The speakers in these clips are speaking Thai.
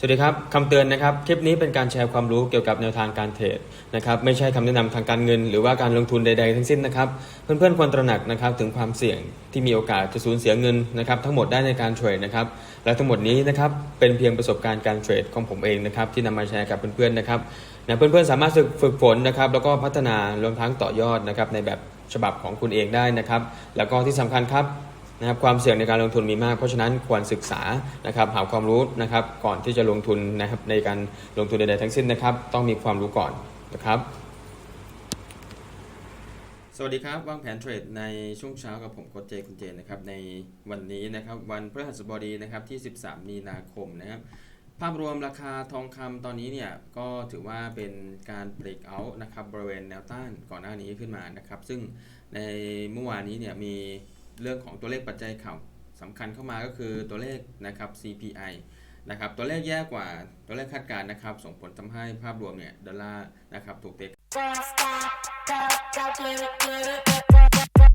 สวัสดีครับคำเตือนนะครับ คลิปนี้เป็นการแชร์ความรู้เกี่ยวกับแนวทางการเทรดนะครับ ไม่ใช่คำแนะนำทางการเงิน หรือว่าการลงทุนใด ๆ ทั้งสิ้นนะครับ เพื่อนๆควรตระหนักนะครับถึงความเสี่ยงที่มีโอกาสจะสูญเสียเงินนะครับทั้งหมดได้ในการเทรดนะครับ และทั้งหมดนี้นะครับเป็นเพียงประสบการณ์การเทรดของผมเองนะครับที่นำมาแชร์กับเพื่อนๆนะครับนะเพื่อนๆสามารถฝึกฝนนะครับแล้วก็พัฒนารวมทั้งต่อยอดนะครับในแบบฉบับของคุณเองได้นะครับ แล้วก็ที่สำคัญครับ นะครับความเสี่ยงในการลงทุนมีมาก เพราะฉะนั้นควรศึกษานะครับหาความรู้นะครับก่อนที่จะลงทุนนะครับในการลงทุนใดๆทั้งสิ้นนะครับ ต้องมีความรู้ก่อนนะครับ สวัสดีครับวางแผนเทรดในช่วงเช้ากับผมโค้ชเจคุณเจนนะครับในวันนี้นะครับวันพฤหัสบดีนะครับที่ 13 มีนาคมนะครับภาพรวมราคาทองคำตอนนี้เนี่ยก็ถือว่าเป็นการเบรกเอาท์นะครับบริเวณแนวต้านก่อนหน้านี้ขึ้นมานะครับ ซึ่งในเมื่อวานนี้เนี่ยมี เรื่องของตัวเลขปัจจัยข่าวสำคัญเข้ามาก็คือตัวเลขนะครับ CPI นะครับตัวเลขแย่กว่าตัวเลขคาดการณ์นะครับ ส่งผลทำให้ภาพรวมเนี่ยดอลลาร์นะครับถูกเท Don't stop, go, go get it, get it.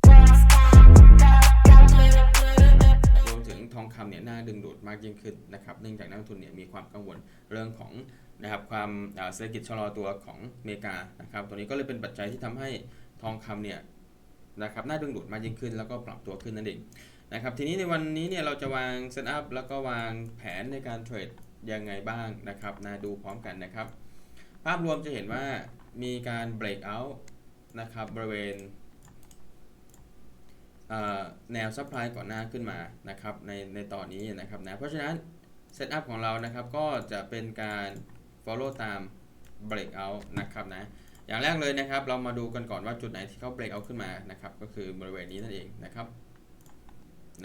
Don't stop, go, go get it, get it. รวมถึงทองคำเนี่ยน่าดึงดูดมากยิ่งขึ้นนะครับเนื่องจากนักลงทุนเนี่ยมีความกังวลเรื่องของนะครับความเอ่อเศรษฐกิจชะลอตัวของอเมริกานะครับตัวนี้ก็เลยเป็นปัจจัยที่ทำให้ทองคำเนี่ย นะครับน่าดึงดูดมากยิ่งขึ้นแล้วก็ปรับตัวขึ้นนั่นเองนะครับทีนี้ในวันนี้เนี่ยเราจะวางเซตอัพแล้วก็วางแผนในการเทรดยังไงบ้างนะครับนะดูพร้อมกันนะครับ ภาพรวมจะเห็นว่ามีการเบรกเอาท์นะครับบริเวณแนวซัพพลายก่อนหน้าขึ้นมานะครับในในตอนนี้นะครับนะเพราะฉะนั้นเซตอัพของเรานะครับก็จะเป็นการ follow ตาม breakout นะครับนะ อย่างแรกเลยนะครับ เรามาดูกันก่อนว่าจุดไหนที่เขา breakout ขึ้นมานะครับ ก็คือบริเวณนี้นั่นเองนะครับ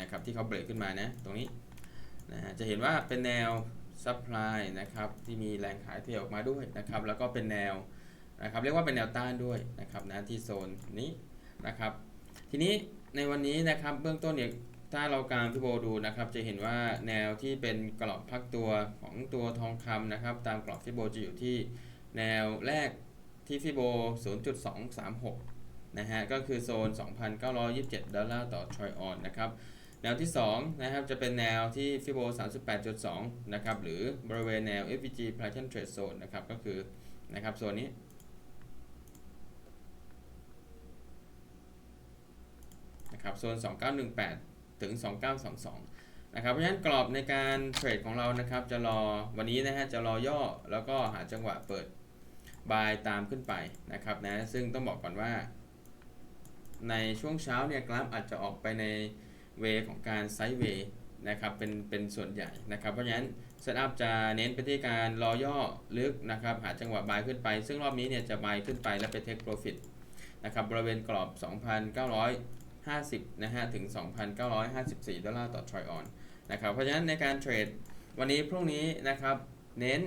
นะครับที่เขา break ขึ้นมานะตรงนี้นะฮะจะเห็นว่าเป็นแนว supply นะครับที่มีแรงขายเทออกมาด้วยนะครับ แล้วก็เป็นแนวนะครับเรียกว่าเป็นแนวต้านด้วยนะครับนะที่โซนนี้นะครับ ทีนี้ในวันนี้นะครับเบื้องต้นเนี่ยถ้าเรากางพี่โบดูนะครับ จะเห็นว่าแนวที่เป็นกรอบพักตัวของตัวทองคำนะครับ ตามกรอบฟิโบจะอยู่ที่แนวแรก ที่ฟิโบ 0.236 นะฮะ ก็คือโซน 2,927 ดอลลาร์ต่อทรอยออนนะครับ แนวที่ 2 นะครับ จะเป็นแนวที่ฟิโบ 38.2 นะครับ หรือบริเวณแนว FVG Pattern Trade Zone นะครับ ก็คือ นะครับ โซนนี้นะครับ โซน 2918 ถึง 2922 นะครับ เพราะฉะนั้นกรอบในการเทรดของเรานะครับ จะรอวันนี้นะฮะ จะรอย่อแล้วก็หาจังหวะเปิด บายตามขึ้นไปนะครับนะซึ่งต้องบอกก่อนว่า ในช่วงเช้าเนี่ยกราฟอาจจะออกไปในเวของการไซด์เวย์นะครับเป็นเป็นส่วนใหญ่นะครับ เพราะฉะนั้นเซตอัพจะเน้นไปที่การรอย่อลึกนะครับ หาจังหวะบายขึ้นไป ซึ่งรอบนี้เนี่ยจะบายขึ้นไปแล้วไปเทคโปรฟิตนะครับบริเวณกรอบ 2,950 นะฮะถึง 2,954 ดอลลาร์ต่อทรอยออนนะครับเพราะฉะนั้นในการเทรดวันนี้พรุ่งนี้นะครับเน้น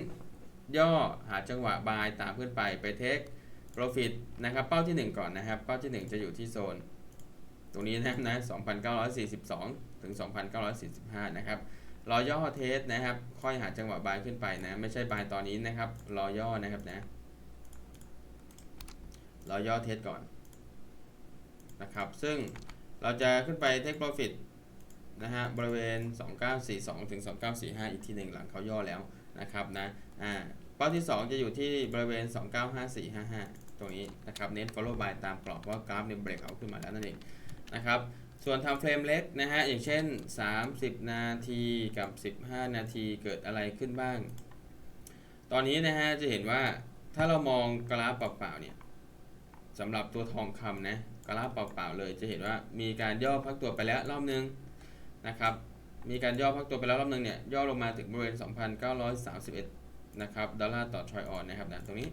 ย่อหาจังหวะบายตามขึ้นไปไปเทคโปรฟิตนะครับเป้าที่ 1 ก่อนนะครับ เป้าที่ 1 จะอยู่ที่โซน ตรงนี้นะนะ2,942 ถึง 2,945 นะครับรอย่อเทสนะครับ ค่อยหาจังหวะบายขึ้นไปนะ ไม่ใช่บายตอนนี้นะครับรอย่อนะครับนะรอย่อเทสก่อนนะครับ ซึ่งเราจะขึ้นไป take profit นะฮะบริเวณ 2942 ถึง 2945 อีกทีหนึ่งหลังเขาย่อแล้วนะครับนะอ่า เป้าที่ 2 จะอยู่ที่บริเวณ 295455 ตรงนี้นะครับ เน้น follow by ตามกรอบเพราะว่ากราฟเนี่ยเบรกเอาขึ้นมาแล้วนั่นเองนะครับ ส่วนทำเฟรมเล็กนะฮะ อย่างเช่น 30 นาทีกับ 15 นาทีเกิดอะไรขึ้นบ้าง ตอนนี้นะฮะจะเห็นว่าถ้าเรามองกราฟเปล่าๆเนี่ยสำหรับตัวทองคำนะกราฟเปล่าๆเลยจะเห็นว่ามีการย่อพักตัวไปแล้วรอบนึงนะครับ มีการย่อพักตัวไปแล้วรอบนึงเนี่ยย่อลงมาถึงบริเวณ 2,931 นะครับดอลลาร์ต่อทรอยออนนะครับนะตรงนี้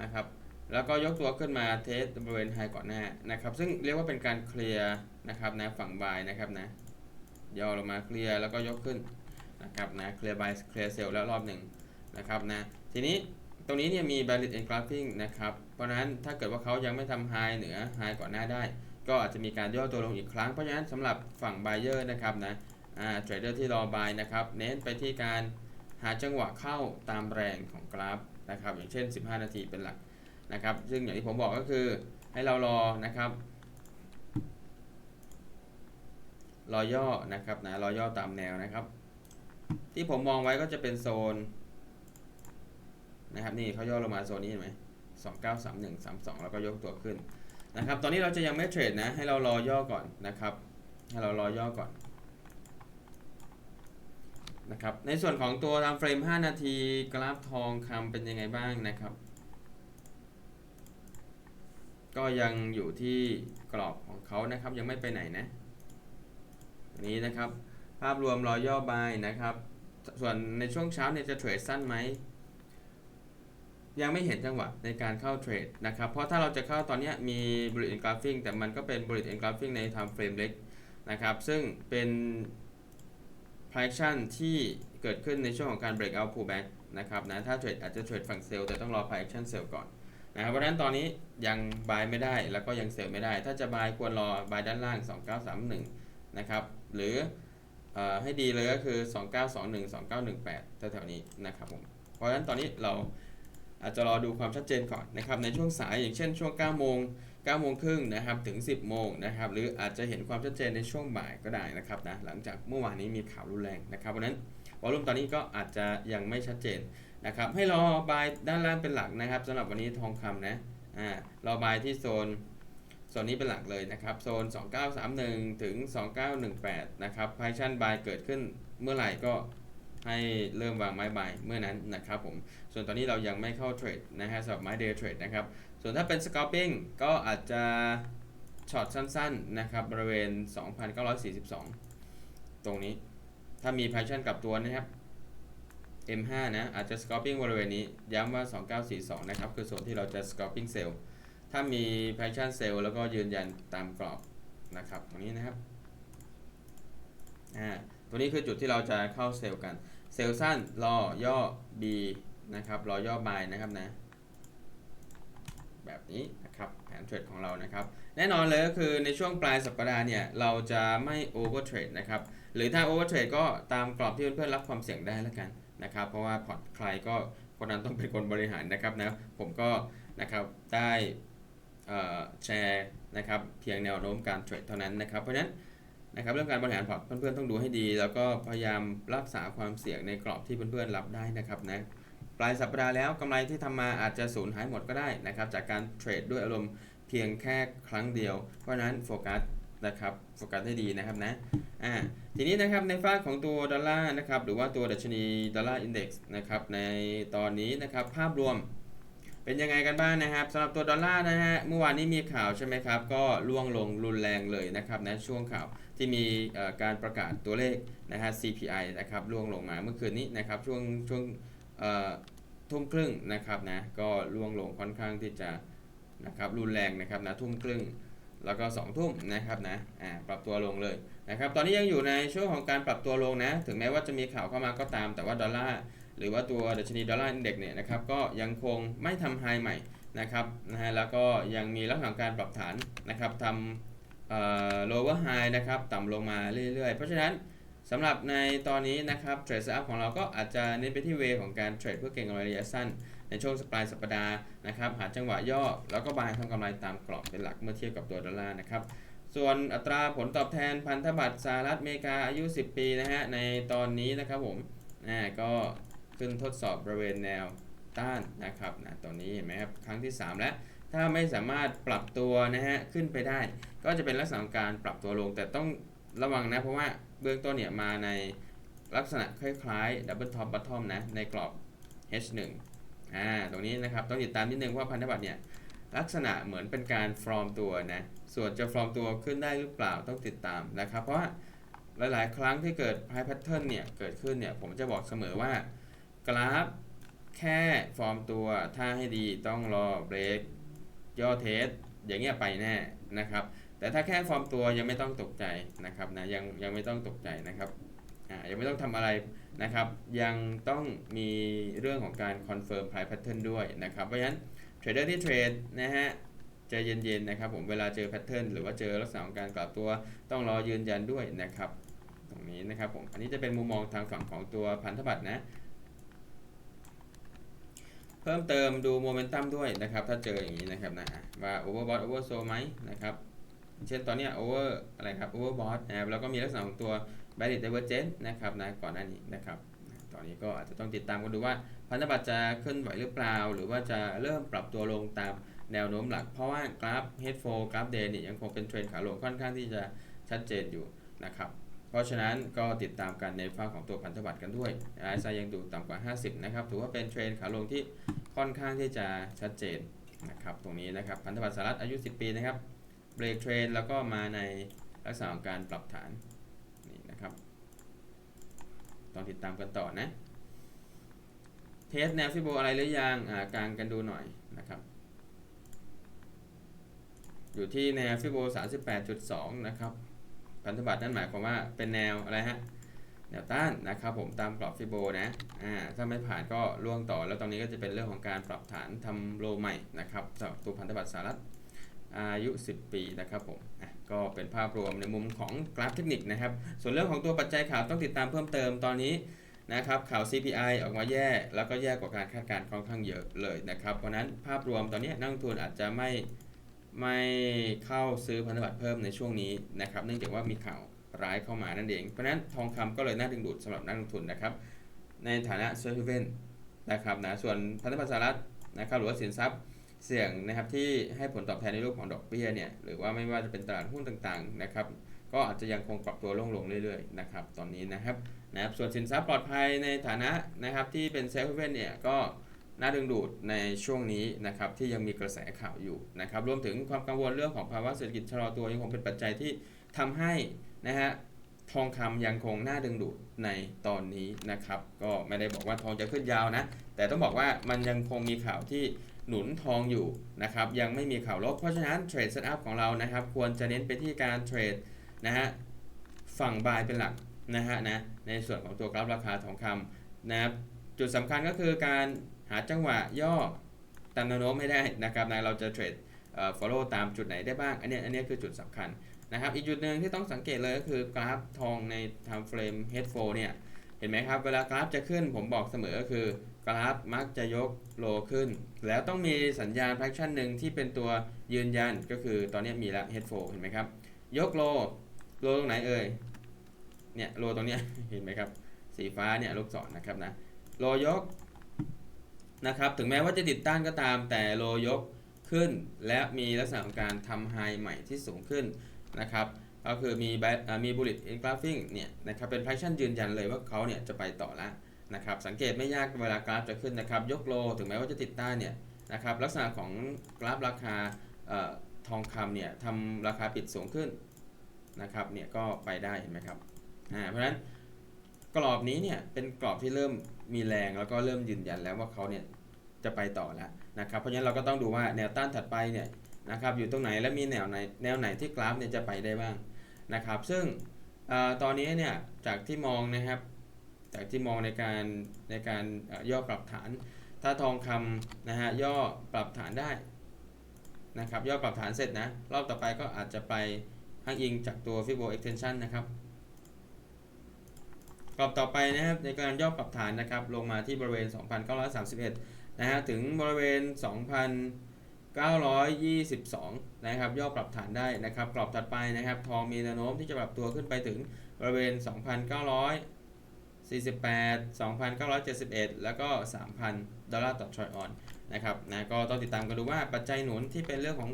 นะครับแล้วก็ยกตัวขึ้นมาเทสบริเวณไฮก่อนหน้านะครับซึ่งเรียกว่าเป็นการเคลียร์นะครับนะฝั่งบายนะครับนะย่อลงมาเคลียร์แล้วก็ยกขึ้นนะครับนะเคลียร์บายเคลียร์เซลแล้วรอบหนึ่งนะครับนะทีนี้ตรงนี้เนี่ยมี valid engulfing นะครับเพราะฉะนั้นถ้าเกิดว่าเขายังไม่ทำ high เหนือ high ก่อนหน้าได้ ก็อาจจะมีการย่อตัวลงอีกครั้งเพราะฉะนั้นสำหรับฝั่ง buyer นะครับนะอ่า trader ที่รอ buy นะครับเน้นไปที่การ หาจังหวะเข้าตามแรงของกราฟนะครับ อย่างเช่น 15 นาทีเป็นหลักนะครับ ซึ่งอย่างที่ผมบอกก็คือให้เรารอนะครับรอย่อนะครับนะรอย่อตามแนวนะครับ ที่ผมมองไว้ก็จะเป็นโซนนะครับนี่เขาย่อลงมาโซนนี้เห็นไหมสองเก้าสามหนึ่งสามสองแล้วก็ยกตัวขึ้นนะครับ ตอนนี้เราจะยังไม่เทรดนะ ให้เรารอย่อก่อนนะครับ ให้เรารอย่อก่อน นะครับ ในส่วนของตัวทำเฟรม 5 นาทีกราฟทองคำเป็นยังไงบ้างนะครับ ก็ยังอยู่ที่กรอบของเขานะครับ ยังไม่ไปไหนนะอันนี้นะครับ ภาพรวมรอยย่อบายนะครับ ส่วนในช่วงเช้าเนี่ยจะเทรดสั้นไหมยังไม่เห็นจังหวะในการเข้าเทรดนะครับ เพราะถ้าเราจะเข้าตอนนี้มี bullet engulfing แต่มันก็เป็น bullet engulfing ใน time frame เล็กนะครับ ซึ่งเป็น price action ที่เกิดขึ้นในช่วงของการ breakout pullback นะครับนะถ้าเทรดอาจจะเทรดฝั่งเซลล์แต่ต้องรอ price action sell ก่อนนะครับเพราะฉะนั้นตอนนี้ยัง buy ไม่ได้แล้วก็ยัง sell ไม่ได้ ถ้าจะ buy ควรรอ buy ด้านล่าง 2931 นะครับหรืออให้ดีเลยก็คือ 2921 2918แถวๆนี้นะครับผมเพราะฉะนั้นตอนนี้เราอาจจะรอดูความชัดเจนก่อนนะครับในช่วงสายอย่างเช่นช่วง9โมง 9โมงครึ่งนะครับถึง 10 โมงนะครับหรืออาจจะเห็นความชัดเจนในช่วงบ่ายก็ได้นะครับนะหลังจากเมื่อวานนี้มีข่าวรุนแรงนะครับเพราะนั้นวอลุ่มตอนนี้ก็อาจจะยังไม่ชัดเจนนะครับให้รอบายด้านล่างเป็นหลักนะครับสำหรับวันนี้ทองคำนะอ่ารอบายที่โซนโซนนี้เป็นหลักเลยนะครับโซน 2931 ถึง 2918 นะครับไพชั่นบายเกิดขึ้นเมื่อไหร่ก็ให้เริ่มวางไม้บายเมื่อนั้นนะครับผมส่วนตอนนี้เรายังไม่เข้าเทรดนะฮะสำหรับไม้เดย์เทรดนะครับ ส่วนถ้าเป็น scalping ก็อาจจะช็อตสั้นๆนะครับบริเวณ 2,942 ตรงนี้ ถ้ามี passion กับตัวนะครับ M5 นะอาจจะ scalping บริเวณนี้ย้ำว่า 2942 นะครับ คือส่วนที่เราจะ scalping sell ถ้ามี passion sell แล้วก็ยืนยันตามกรอบนะครับตรงนี้นะครับอ่าตัวนี้คือจุดที่เราจะเข้าเซลล์กัน เซลล์สั้นรอย่อ B นะครับรอย่อ buy นะครับนะ แบบนี้นะครับแผนเทรดของเรานะครับ แน่นอนเลยก็คือในช่วงปลายสัปดาห์เนี่ยเราจะไม่ over trade นะครับหรือถ้า over trade ก็ตามกรอบที่เพื่อนๆรับความเสี่ยงได้แล้วกันนะครับ เพราะว่าพอร์ตใครก็คนนั้นต้องเป็นคนบริหารนะครับนะผมก็นะครับได้แชร์นะครับเพียงแนวโน้มการเทรดเท่านั้นนะครับเพราะฉะนั้นนะครับเรื่องการบริหารพอร์ตเพื่อนๆต้องดูให้ดี แล้วก็พยายามรักษาความเสี่ยงในกรอบที่เพื่อนๆรับได้นะครับนะ ปลายสัปดาห์แล้วกำไรที่ทำมาอาจจะสูญหายหมดก็ได้นะครับจากการเทรดด้วยอารมณ์เพียงแค่ครั้งเดียว เพราะนั้นโฟกัสนะครับโฟกัสให้ดีนะครับนะอ่าทีนี้นะครับในฝ้าของตัวดอลลาร์นะครับหรือว่าตัวดัชนีดอลลาร์อินเด็กซ์นะครับในตอนนี้นะครับภาพรวมเป็นยังไงกันบ้างนะครับสำหรับตัวดอลลาร์นะฮะเมื่อวานนี้มีข่าวใช่ไหมครับ ก็ล่วงลงรุนแรงเลยนะครับนะช่วงข่าวที่มีการประกาศตัวเลขนะฮะ CPI นะครับล่วงลงมาเมื่อคืนนี้นะครับช่วงช่วง ทุ่มครึ่งนะครับนะก็ล่วงลงค่อนข้างที่จะนะครับรุนแรงนะครับนะทุ่มครึ่งแล้วก็2ทุ่มนะครับนะอ่าปรับตัวลงเลยนะครับ ตอนนี้ยังอยู่ในช่วงของการปรับตัวลงนะ ถึงแม้ว่าจะมีข่าวเข้ามาก็ตาม แต่ว่าดอลลาร์หรือว่าตัวดัชนีดอลลาร์อินเด็กเนี่ยนะครับก็ยังคงไม่ทำไฮใหม่นะครับนะฮะแล้วก็ยังมีลักษณะการปรับฐานนะครับทำเอ่อ lower high นะครับ ต่ำลงมาเรื่อยๆ เพราะฉะนั้น สำหรับในตอนนี้นะครับเทรดอัพของเราก็อาจจะเน้นไปที่เวของการเทรดเพื่อเก็งกำไรระยะสั้น ในช่วงสปลายสัปดาห์นะครับหาจังหวะย่อ แล้วก็บายทำกำไรตามกรอบเป็นหลักเมื่อเทียบกับตัวดอลลาร์นะครับส่วนอัตราผลตอบแทนพันธบัตรสหรัฐอเมริกาอายุ 10 ปีนะฮะในตอนนี้นะครับผมอ่าก็ขึ้นทดสอบบริเวณแนวต้านนะครับนะตอนนี้เห็นไหมครับครั้งที่ 3 แล้ว ถ้าไม่สามารถปรับตัวนะฮะขึ้นไปได้ ก็จะเป็นลักษณะการปรับตัวลงแต่ต้องระวังนะเพราะว่า เบื้องต้นเนี่ยมาในลักษณะคล้ายๆ double top bottom นะ ในกรอบ H1 อ่า ตรงนี้นะครับ ต้องติดตามนิดนึงว่าพันธบัตรเนี่ย ลักษณะเหมือนเป็นการฟอร์มตัวนะ ส่วนจะฟอร์มตัวขึ้นได้หรือเปล่าต้องติดตามนะครับ เพราะว่าหลายๆ ครั้งที่เกิด high pattern เนี่ย เกิดขึ้นเนี่ย ผมจะบอกเสมอว่ากราฟแค่ฟอร์มตัวถ้าให้ดีต้องรอเบรกย่อเทสอย่างเงี้ยไปแน่นะครับ แต่ถ้าแค่ฟอร์มตัวยังไม่ต้องตกใจนะครับนะยังยังไม่ต้องตกใจนะครับอ่ายังไม่ต้องทำอะไรนะครับ ยังต้องมีเรื่องของการคอนเฟิร์ม price pattern ด้วยนะครับ เพราะฉะนั้นเทรดเดอร์ที่เทรดนะฮะใจเย็นๆนะครับผมเวลาเจอแพทเทิร์นหรือว่าเจอลักษณะของการกลับตัวต้องรอยืนยันด้วยนะครับ ตรงนี้นะครับผมอันนี้จะเป็นมุมมองทางฝั่งของตัวพันธบัตรนะ เพิ่มเติมดูโมเมนตัมด้วยนะครับ ถ้าเจออย่างนี้นะครับนะว่า overbought oversold ไหมนะครับ เช่นตอนนี้ over อะไรครับ overbought นะครับแล้วก็มีลักษณะของตัว b a r r i Divergence นะครับนะก่อนหน้านี้นะครับ ตอนนี้ก็อาจจะต้องติดตามกันดูว่าพันธบัตรจะเคลื่อนไหวหรือเปล่า หรือว่าจะเริ่มปรับตัวลงตามแนวโน้มหลัก เพราะว่ากราฟ H4 กราฟ Day เนี่ยยังคงเป็นเทรนขาลงค่อนข้างที่จะชัดเจนอยู่นะครับเพราะฉะนั้นก็ติดตามกันในฝั่งของตัวพันธบัตรกันด้วย RSI ยังดูต่ำกว่า 50 นะครับ ถือว่าเป็นเทรนขาลงที่ค่อนข้างที่จะชัดเจนนะครับ ตรงนี้นะครับ พันธบัตรสหรัฐอายุ 10 ปีนะครับ เบรกเทรนแล้วก็มาในลักษณะของการปรับฐานนี่นะครับต้องติดตามกันต่อนะเทสแนวฟิโบอะไรหรือยังอ่ากางกันดูหน่อยนะครับ อยู่ที่แนวฟิโบ38.2 นะครับพันธบัตรนั่นหมายความว่าเป็นแนวอะไรฮะแนวต้านนะครับผมตามกรอบฟิโบนะอ่าถ้าไม่ผ่านก็ล่วงต่อแล้วตรงนี้ก็จะเป็นเรื่องของการปรับฐานทำโลใหม่นะครับสำหรับตัวพันธบัตรสหรัฐ อายุ 10 ปีนะครับผมก็เป็นภาพรวมในมุมของกราฟเทคนิคนะครับ ส่วนเรื่องของตัวปัจจัยข่าวต้องติดตามเพิ่มเติมตอนนี้นะครับข่าว CPI ออกมาแย่แล้วก็แย่กว่าการคาดการณ์ค่อนข้างเยอะเลยนะครับ เพราะนั้นภาพรวมตอนนี้นักลงทุนอาจจะไม่ไม่เข้าซื้อพันธบัตรเพิ่มในช่วงนี้นะครับ เนื่องจากว่ามีข่าวร้ายเข้ามานั่นเอง เพราะนั้นทองคำก็เลยน่าดึงดูดสำหรับนักลงทุนนะครับ ในฐานะเซอร์เวนนะครับนะส่วนพันธบัตรสหรัฐนะครับหรือว่าสินทรัพย์ เสี่ยงนะครับที่ให้ผลตอบแทนในรูปของดอกเบี้ยเนี่ยหรือว่าไม่ว่าจะเป็นตลาดหุ้นต่างๆนะครับก็อาจจะยังคงปรับตัวลงลงเรื่อยๆนะครับตอนนี้นะครับนะครับส่วนสินทรัพย์ปลอดภัยในฐานะนะครับที่เป็นเซฟเว่นเนี่ยก็น่าดึงดูดในช่วงนี้นะครับที่ยังมีกระแสข่าวอยู่นะครับรวมถึงความกังวลเรื่องของภาวะเศรษฐกิจชะลอตัวยังคงเป็นปัจจัยที่ทำให้นะฮะทองคำยังคงน่าดึงดูดในตอนนี้นะครับก็ไม่ได้บอกว่าทองจะขึ้นยาวนะแต่ต้องบอกว่ามันยังคงมีข่าวที่ หนุนทองอยู่นะครับยังไม่มีข่าวลบ เพราะฉะนั้นเทรดเซตอัพของเรานะครับควรจะเน้นไปที่การเทรดนะฮะฝั่งบายเป็นหลักนะฮะนะในส่วนของตัวกราฟราคาทองคำนะครับจุดสำคัญก็คือการหาจังหวะย่อตามแนวโน้มให้ได้นะครับนะเราจะเทรดเอ่อ follow ตามจุดไหนได้บ้าง อันเนี้ยอันเนี้ยคือจุดสำคัญนะครับอีกจุดหนึ่งที่ต้องสังเกตเลยก็คือกราฟทองใน time frame H4 เนี่ยเห็นไหมครับ เวลากราฟจะขึ้นผมบอกเสมอก็คือ กราฟมักจะยกโลขึ้น แล้วต้องมีสัญญาณ traction หนึ่งที่เป็นตัวยืนยันก็คือตอนนี้มีแล้ว H4 เห็นไหมครับ ยกโลโลตรงไหนเอ่ยเนี่ยโลตรงเนี้ยเห็นไหมครับ สีฟ้าเนี่ยลูกศรนะครับนะโลยกนะครับถึงแม้ว่าจะติดต้านก็ตามแต่โลยกขึ้น และมีลักษณะของการทำไฮใหม่ที่สูงขึ้นนะครับก็คือมีมี bullet engulfing เนี่ยนะครับเป็น traction ยืนยันเลยว่าเขาเนี่ยจะไปต่อละ นะครับสังเกตไม่ยากเวลากราฟจะขึ้นนะครับยกโลถึงแม้ว่าจะติดใต้เนี่ยนะครับลักษณะของกราฟราคาออทองคำเนี่ยทำราคาปิดสูงขึ้นนะครับเนี่ยก็ไปได้เห็นไหมครับอ่าเพราะฉะนั้นกรอบนี้เนี่ยเป็นกรอบที่เริ่มมีแรงแล้วก็เริ่มยืนยันแล้วว่าเขาเนี่ยจะไปต่อแล้วนะครับเพราะฉะนั้นเราก็ต้องดูว่าแนวต้านถัดไปเนี่ยนะครับอยู่ตรงไหนและมีแนวไหนแนวไหนที่กราฟเนี่ยจะไปได้บ้างนะครับซึ่งออตอนนี้เนี่ยจากที่มองนะครับ จากที่มองในการในการย่อปรับฐาน ถ้าทองคำนะฮะย่อปรับฐานได้นะครับย่อปรับฐานเสร็จนะ รอบต่อไปก็อาจจะไปอ้างอิงจากตัว Fibo extension นะครับกรอบต่อไปนะครับในการย่อปรับฐานนะครับ ลงมาที่บริเวณ 2,931 นะฮะถึงบริเวณ 2,922 นะครับย่อปรับฐานได้นะครับ กรอบถัดไปนะครับ ทองมีแนวโน้มที่จะปรับตัวขึ้นไปถึงบริเวณ 2,900 48 2,971 แล้วก็ 3,000 ดอลลาร์ต่อทรอยออนนะครับนะก็ต้องติดตามกันดูว่าปัจจัยหนุนที่เป็นเรื่องของ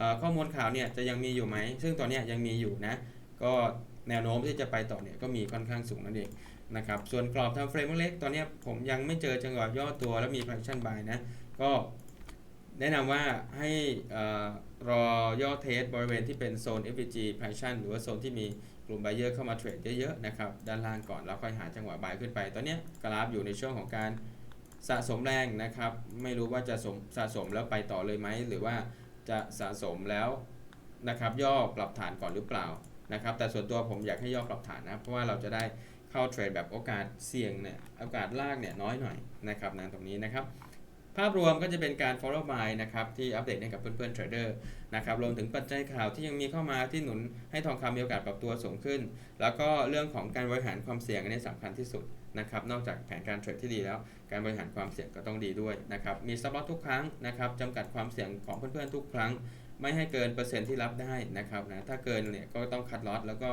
อข้อมูลข่าวเนี่ยจะยังมีอยู่ไหม ซึ่งตอนนี้ยังมีอยู่นะ ก็แนวโน้มที่จะไปต่อเนี่ยก็มีค่อนข้างสูงนั่นเองนะครับส่วนกรอบทำเฟรมเล็กๆตอนนี้ผมยังไม่เจอจังหวะย่อตัวแล้วมี fraction buy นะ ก็แนะนำว่าให้อรอย่อเทสบริเวณที่เป็นโซน FVG fraction หรือว่าโซนที่มี ลุ่ม buyer เข้ามาเทรดเยอะๆนะครับด้านล่างก่อนแล้วค่อยหาจังหวะ buy ขึ้นไป ตอนนี้กราฟอยู่ในช่วงของการสะสมแรงนะครับ ไม่รู้ว่าจะสมสะสมแล้วไปต่อเลยไหมหรือว่าจะสะสมแล้วนะครับย่อปรับฐานก่อนหรือเปล่านะครับ แต่ส่วนตัวผมอยากให้ย่อปรับฐานนะเพราะว่าเราจะได้เข้าเทรดแบบโอกาสเสี่ยงเนี่ยโอกาสลากเนี่ยน้อยหน่อยนะครับนะตรงนี้นะครับ ภาพรวมก็จะเป็นการ follow by นะครับที่อัปเดตให้กับเพื่อนๆเทรดเดอร์นะครับรวมถึงปัจจัยข่าวที่ยังมีเข้ามาที่หนุนให้ทองคำมีโอกาสปรับตัวสูงขึ้น แล้วก็เรื่องของการบริหารความเสี่ยงอันนี้สำคัญที่สุดนะครับนอกจากแผนการเทรดที่ดีแล้ว การบริหารความเสี่ยงก็ต้องดีด้วยนะครับมีซับลอตทุกครั้งนะครับจำกัดความเสี่ยงของเพื่อนๆทุกครั้ง ไม่ให้เกินเปอร์เซ็นต์ที่รับได้นะครับนะถ้าเกินเนี่ยก็ต้องคัดลอตแล้วก็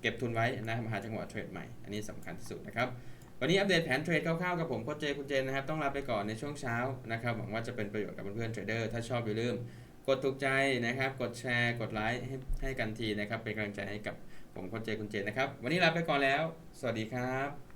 เก็บทุนไว้นะหาจังหวะเทรดใหม่ อันนี้สำคัญที่สุดนะครับ วันนี้อัปเดตแผนเทรดคร่าวๆกับผมโค้ชเจคุณเจนนะครับ ต้องลาไปก่อนในช่วงเช้านะครับ หวังว่าจะเป็นประโยชน์กับเพื่อนๆเทรดเดอร์ ถ้าชอบอย่าลืมกดถูกใจนะครับ กดแชร์ กดไลค์ให้ให้กันทีนะครับ เป็นกำลังใจให้กับผมโค้ชเจคุณเจนนะครับ วันนี้ลาไปก่อนแล้ว สวัสดีครับ